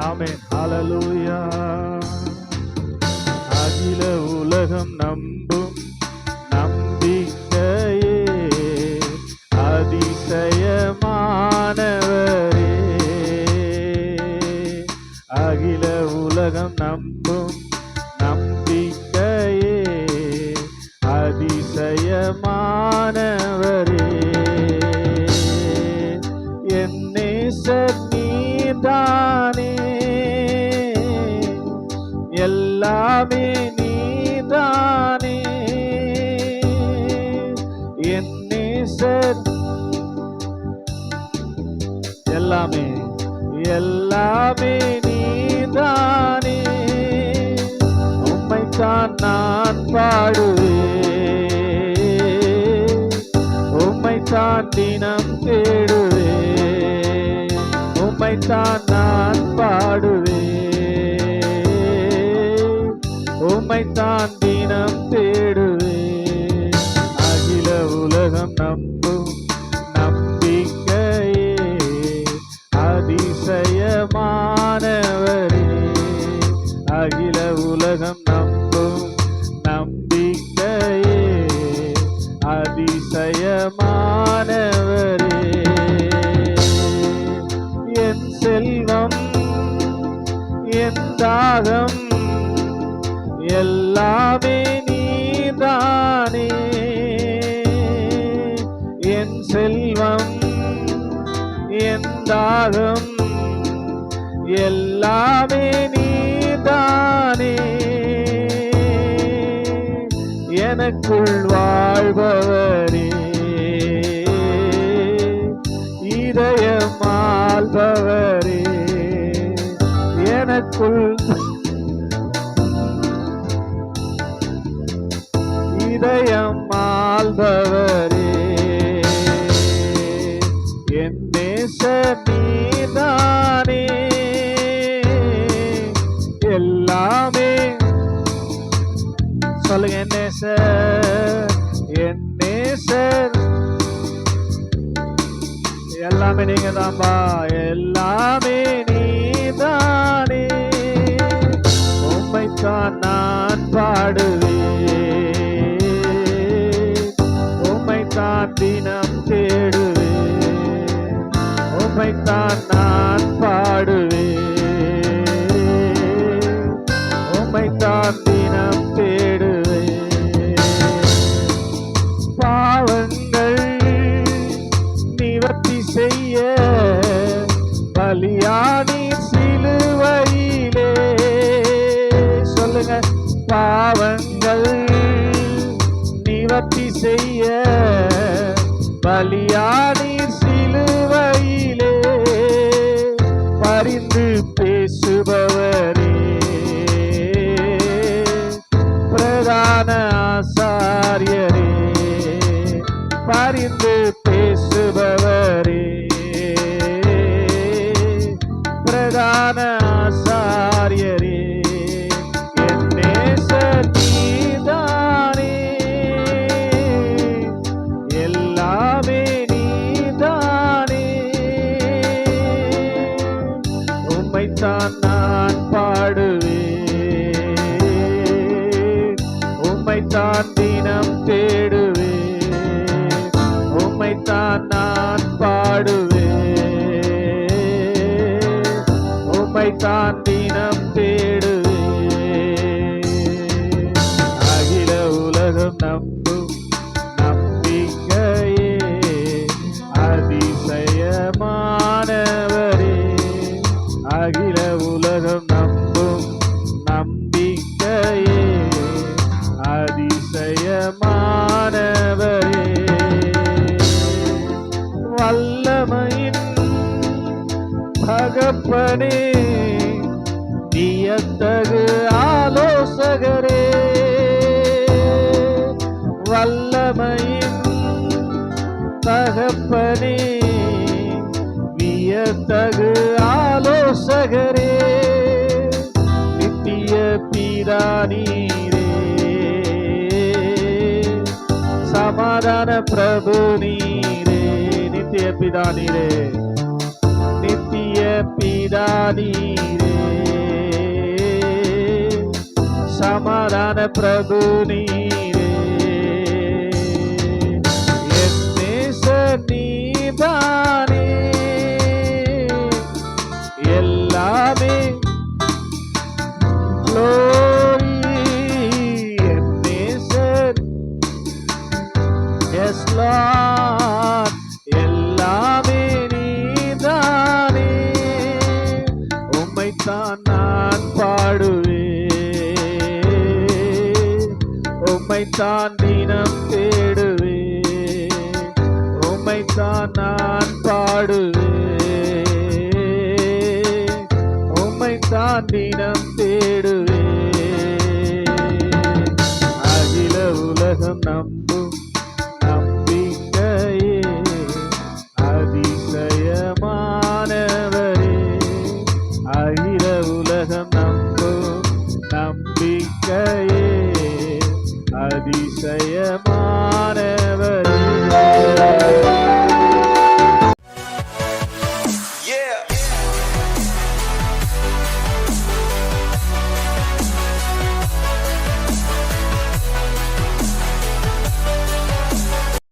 ஆமே அலலூயா அகில உலகம் நம்பும் எல்லாமே எல்லாமே நீதானே செல்வம் என் எல்லாமே நீதானே. எனக்குள் வாழ்பவரே. இதயம் ஆள்பவரே. எனக்குள் இதயம் ஆள்பவரே. சொல்லுங்க என்ன சார்? என்ன சார்? எல்லாமே நீங்க தான்பா. எல்லாமே நீ தானே. பலியாணி பலியானி சிலுவையிலே. சொல்லுங்க பாவங்கள் நிவர்த்தி செய்ய பலியானி சிலுவையிலே. பரிந்து பேசுபவரே. பிரதான ஆசாரியரே பரிந்து உம்மைத்தான் தினம் தேடுவேன். உம்மைத்தான் நான் பாடுவேன். உம்மைத்தான் தினம் தேடுவேன். அகில உலகம் நம்பும் நம்பிக்கையே அதிசயமானவரே. அகில உலகம் தகப்பனே வியத்தகு ஆலோசகரே. வல்லமையின் தகப்பனே வியத்தகு ஆலோசகரே. நித்திய பீரானீரே. சமாதான பிரபு நீரே நித்திய பிதானீரே நீரே நித்திய பிதா பிதா நீரே சமாதான பிரபு நீரே என் நேசர் நீதானே எல்லாமே glory என் நேசர் எஸ் உம்மைத்தான் தினம் தேடுவேன். உம்மைத்தான் நான் பாடுவேன். உம்மைத்தான் தினம் தேடுவேன். அகில உலகம் நம்பும்